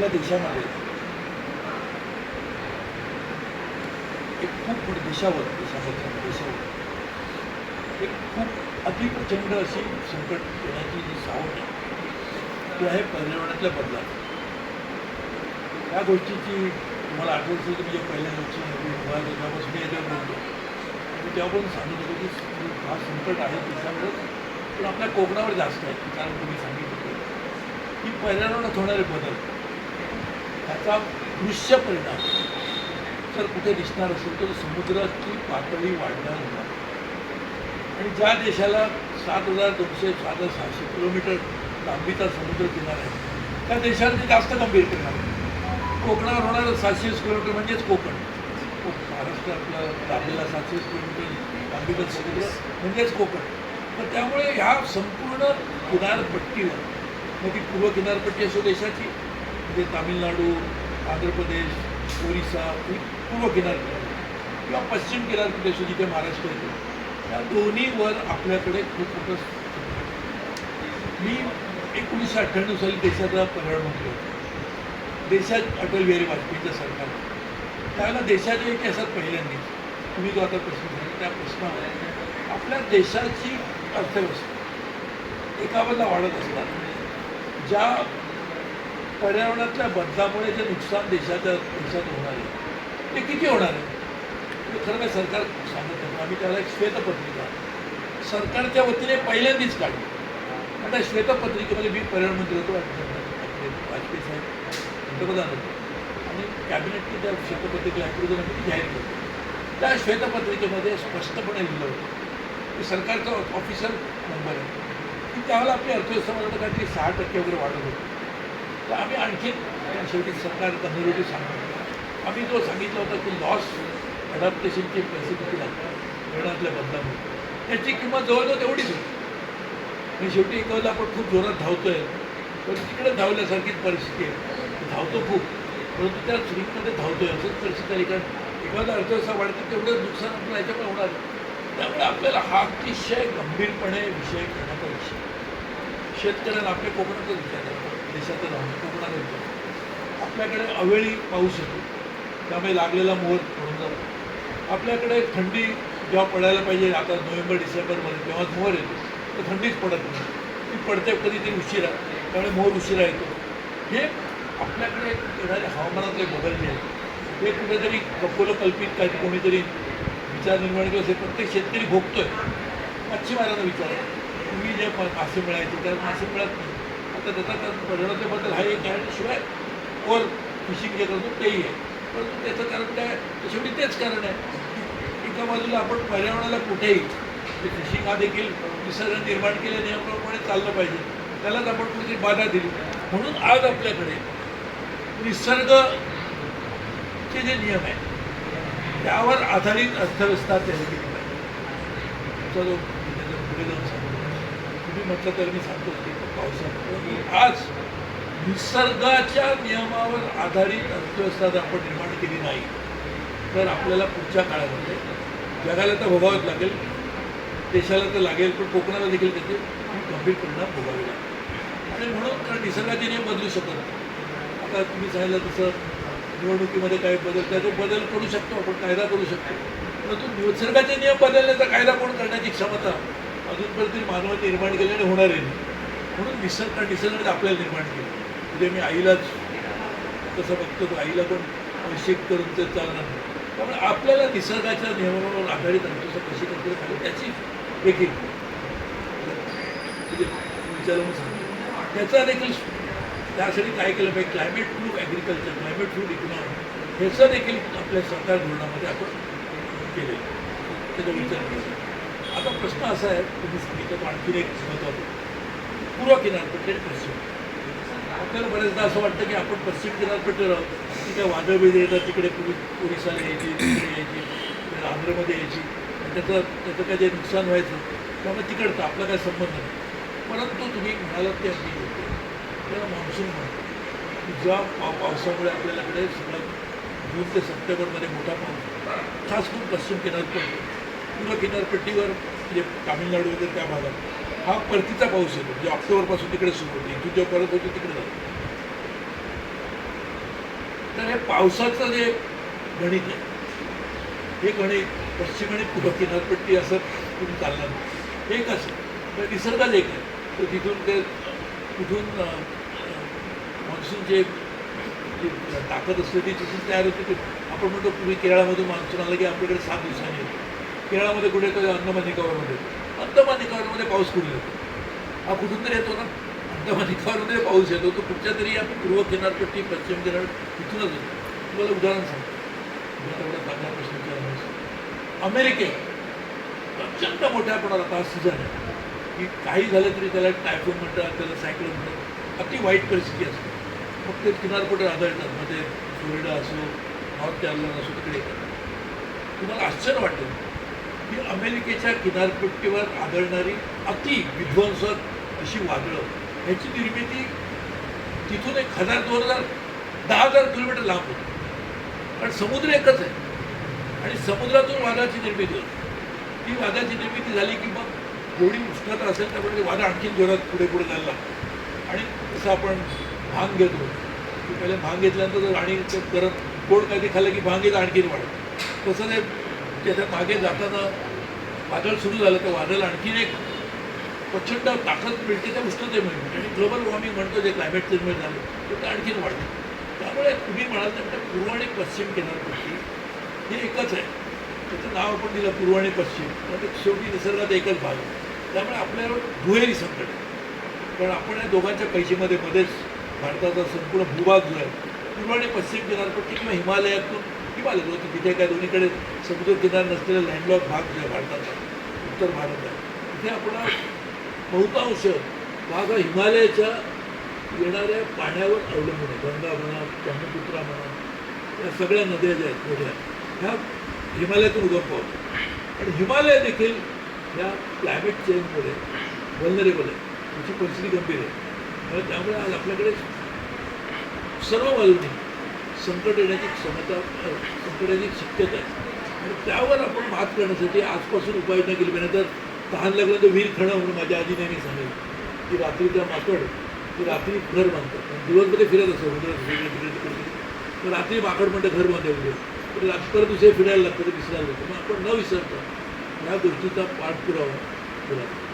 आपल्या देशामध्ये. एक खूप मोठी देशावर देशामध्ये देशावर एक खूप अतिप्रचंड अशी संकट येण्याची जी सावट आहे ती आहे पर्यावरणातल्या बदलात. या गोष्टीची मला आठवण असेल की म्हणजे पहिल्या लोकसभा विभाग जेव्हापासून मी याच्यावर बोलतो मी तेव्हापासून सांगत होतो की हा संकट आहे त्याच्यामुळे पण आपल्या कोकणावर जास्त आहे कारण तुम्ही सांगितलं की पर्यावरणात होणारे बदल. त्याचा दृश्य परिणाम. जर कुठे दिसणार असेल तर समुद्राची पातळी वाढणार होणार आणि ज्या देशाला सात हजार दोनशे सात सहाशे किलोमीटर लांबीचा समुद्र किनारा आहे त्या देशाला जास्त गंभीर परिणाम कोकणावर होणारं सातशे किलोमीटर म्हणजेच कोकण. महाराष्ट्र आपल्या लांबीला सातशे किलोमीटर लांबीचा समुद्र म्हणजेच कोकण. तर त्यामुळे ह्या संपूर्ण किनारपट्टीवर मग ती पूर्व किनारपट्टी असो देशाची म्हणजे तामिळनाडू आंध्र प्रदेश ओरिसा ही पूर्व किनारपट्टी किंवा पश्चिम किनारपट्टी असो जिथे महाराष्ट्र येतो त्या दोन्हीवर आपल्याकडे खूप मोठं मी एकोणीसशे अठ्ठ्याण्णव साली देशाचा पर्यावरण होतो देशात अटल बिहारी वाजपेयीचं सरकार होतं. त्यावेळेला देशाच्या इतिहासात पहिल्यांदा तुम्ही जो आता प्रश्न झाला त्या प्रश्नावर आपल्या देशाची अर्थव्यवस्था एका बाजूला वाढत असतात ज्या पर्यावरणातल्या बदलामुळे जे नुकसान देशाच्या देशात होणार आहे ते किती होणार आहे? ते खरं काय सरकार सांगत नाही. आम्ही त्याला एक श्वेतपत्रिका सरकारच्या वतीने पहिल्यांदाच काढली. आता त्या श्वेतपत्रिकेमध्ये मी पर्यावरण मंत्री होतो वाजपेयी साहेब पंतप्रधान होते. आणि कॅबिनेटने त्या श्वेतपत्रिकेला ॲप्रुव्हल आम्ही जाहीर केली. त्या श्वेतपत्रिकेमध्ये स्पष्टपणे लिहिलं होतं की सरकारचा ऑफिसर नंबर आहे. की त्यावेळेला आपली अर्थव्यवस्था मला काहीतरी सहा टक्के वगैरे वाढत होती. तर आम्ही आणखी शेवटी सरकार कन्झर्वेटिव्ह सांगतो. आम्ही जो सांगितलं होतं की लॉस अडॅप्टेशनचे पैसे किती लागतात धरणातल्या बदलामुळे. त्याची किंमत जवळजवळ तेवढीच होती. आणि शेवटी एक आपण खूप जोरात धावतोय. पण तिकडे धावल्यासारखीच परिस्थिती आहे. धावतो खूप परंतु त्या स्विंगमध्ये धावतोय असंच परिस्थिती आहे. कारण एखादा अर्थव्यवस्था वाढते तेवढं नुकसान आपलं ह्याच्यामुळे होणार. त्यामुळे आपल्याला हा अतिशय गंभीरपणे विषय करण्याचा विषय. शेतकऱ्यांना आपल्या कोकणाचा विचार आहे देशाचं राहणं कोकणाचा आपल्याकडे अवेळी पाऊस येतो. त्यामुळे लागलेला मोहर पडून जातो. आपल्याकडे थंडी जेव्हा पडायला पाहिजे आता नोव्हेंबर डिसेंबरमध्ये तेव्हा मोहर येतो तर थंडीच पडत नाही. ती पडते कधी ती उशिरा त्यामुळे मोर उशिरा येतो. हे आपल्याकडे येणारे हवामानातले बदल जे आहेत. हे कुठेतरी कपोलकल्पित काही कोणीतरी विचार निर्माण केला असेल प्रत्येक शेतकरी भोगतोय. मच्छीमारांना विचार. तुम्ही जे मासे मिळायचे त्या मासे मिळत नाही आता त्याचा त्या पर्यावरणाचे हा एक कारण शिवाय ओर फिशिंग जे करतो तेही आहे. परंतु त्याचं कारण काय? शेवटी तेच कारण आहे. एका बाजूला आपण पर्यावरणाला कुठेही फिशिंग हा देखील निसर्ग निर्माण केल्या नियमाप्रमाणे चाललं पाहिजे. त्यालाच आपण कुठेतरी बाधा दिली. म्हणून आज आपल्याकडे निसर्गचे जे नियम आहेत त्यावर आधारित अर्थव्यवस्था तयार केली पाहिजे. चलो पुढे जाऊन तुम्ही म्हटलं तर मी सांगतो की पावसाळ्यात आज निसर्गाच्या नियमावर आधारित अर्थव्यवस्था जर आपण निर्माण केली नाही तर आपल्याला पुढच्या काळामध्ये जगाला तर भोगावंच लागेल देशाला तर लागेल पण कोकणाला देखील त्याचे गंभीर परिणाम भोगावे लागेल आणि म्हणून कारण निसर्गाचे नियम बदलू शकत नाही. आता तुम्ही सांगितलं तसं निवडणुकीमध्ये काही बदल त्याचे बदल करू शकतो आपण कायदा करू शकतो. परंतु निसर्गाचे नियम बदलण्याचा कायदा कोण करण्याची क्षमता अजूनपर्यंत तरी मानवाने निर्माण केले आणि होणार नाही म्हणून निसर्ग निसर्गाने आपल्याला निर्माण केलं. म्हणजे मी आईलाच तसं बघतो आईला पण पैसे करून ते चालणार नाही. त्यामुळे आपल्याला निसर्गाच्या नियमावर आधारित अर्थव्यवस्था कशी करता येईल त्याची देखील म्हणजे विचारून सांगतो. त्याचा देखील त्यासाठी काय केलं पाहिजे? Climate proof agriculture climate proof economy ह्याचं देखील आपल्या सरकार धोरणामध्ये आपण केले त्याचा विचार केला. आता प्रश्न असा आहे तुम्ही सांगितलं तो आणखीन एक महत्त्वाचा पूर्व किनारपट्टी पश्चिम आपल्याला बरेचदा असं वाटतं की आपण पश्चिम किनारपट्टीवर आहोत. तिथे काय वादळ येतात तिकडे पूर्वी ओरिसाला यायची तिकडे यायची तिकडे आंध्रमध्ये यायची. आणि त्याचं त्याचं काय जे नुकसान व्हायचं त्यामुळे तिकडचं आपला काय संबंध नाही. परंतु तुम्ही म्हणालात ते अगदी योग्य. त्याला मान्सून म्हणतो ज्या पाव पावसामुळे आपल्याकडे सगळं जून ते सप्टेंबरमध्ये मोठा पाऊस. खास करून पश्चिम किनारपट्टी पूर्व किनारपट्टीवर म्हणजे तामिळनाडू वगैरे त्या भागात हा परतीचा पाऊस येतो. म्हणजे ऑक्टोबरपासून तिकडे सुरू होते. इथून जेव्हा परत होतो तिकडे जातो. तर हे पावसाचं जे गणित आहे हे गणित पश्चिम आणि पूर्व किनारपट्टी असं तुम्ही चालणार नाही. हे कसं तर निसर्गात एक आहे. तर तिथून ते कुठून मान्सून जे ताकद असते ती तिथून तयार होते. ते आपण म्हणतो पूर्वी केरळामधून मान्सून आलं की आपल्याकडे सात दिवसांनी येतो. केरळामध्ये कुठे येतो? अंदमान निकोबारमध्ये. अंदमान निकोबारमध्ये पाऊस कुठे येतो? हा कुठून तरी येतो ना? अंदमान निकोबारमध्ये पाऊस येतो. तो कुठच्या तरी या पूर्व किनारपट्टी पश्चिम किनार तिथूनच येतो. तुम्हाला उदाहरण सांगतो. तेवढा चांगला प्रश्न विचारला अमेरिकेत प्रचंड मोठ्या प्रमाणात आता सीझन आहे. की काही झालं तरी त्याला टायफोन म्हणतात त्याला सायक्लोन म्हणतात. अति वाईट परिस्थिती असते. मग ते किनारपट्टी आढळतात. मग ते फ्लोरिडा असो नॉर्थ कॅरोलिना असो तिकडे येतात. तुम्हाला आश्चर्य वाटेल. ही अमेरिकेच्या किनारपट्टीवर आदळणारी अति विध्वंसक अशी वादळं. ह्याची निर्मिती तिथून एक हजार दोन हजार दहा हजार किलोमीटर लांब होती. कारण समुद्र एकच आहे. आणि समुद्रातून वादळाची निर्मिती होते. ती वादळाची निर्मिती झाली की मग एवढी उष्णता असेल त्यामुळे ते वादळ आणखीन जोरात पुढे पुढे जायला लागतं आणि जसं आपण भांग घेतो पहिले भांग घेतल्यानंतर जर आणि करत गोड काहीतरी खाल्लं की भांग येतं आणखीन वाढतं. तसं ते त्याच्यामागे जाताना वादळ सुरू झालं तर वादळ आणखीन एक प्रचंड ताकद मिळते त्या उष्णतेमुळे. आणि ग्लोबल वॉर्मिंग म्हणतो जे क्लायमेट चेंजमुळे झालं ते आणखीन वाढतं. त्यामुळे तुम्ही म्हणाल तर पूर्व आणि पश्चिम किनारपट्टी हे एकच आहे. त्याचं नाव आपण दिलं पूर्व आणि पश्चिम. म्हणजे शेवटी निसर्गात एकच भाग आहे. त्यामुळे आपल्या दुहेरी संकट आहे. कारण आपण या दोघांच्या पैशीमध्ये मध्येच भारताचा संपूर्ण भूभाग जो आहे पूर्व आणि पश्चिम किनारपट्टी किंवा हिमालयातून हिमालय होते तिथे काय दोन्हीकडे समुद्र किनार नसलेला लँडलॉक भाग जो आहे भारताचा उत्तर भारत आहे. तिथे आपण बहुतांश भाग हा हिमालयाच्या येणाऱ्या पाण्यावर अवलंबून आहे. गंगा म्हणा ब्रह्मपुत्रा म्हणा या सगळ्या नद्या ज्या आहेत मोठ्या ह्या हिमालयातून उगम पावतात. आणि हिमालय देखील ह्या क्लायमेट चेंजमुळे वल्नरेबल आहे. त्याची परिस्थिती गंभीर आहे. त्यामुळे आज आपल्याकडे सर्व बाजूने संकट येण्याची क्षमता संकट येण्याची शक्यता आहे. आणि त्यावर आपण मात करण्यासाठी आजपासून उपाययोजना केली पाहिजे तर तहान लागलं तर वीर खणं म्हणून माझ्या आजी नेहमी सांगेल की रात्रीचा माकड की रात्री घर बांधतात. आणि दिवसभर फिरत असतो तिकडे तर रात्री माकड म्हणतं घर बांधे उद्या. तर रात्री दुसरे फिरायला लागतं ते विसरायला लागतं मग आपण न विसरता ह्या गोष्टीचा पाठपुरावा केला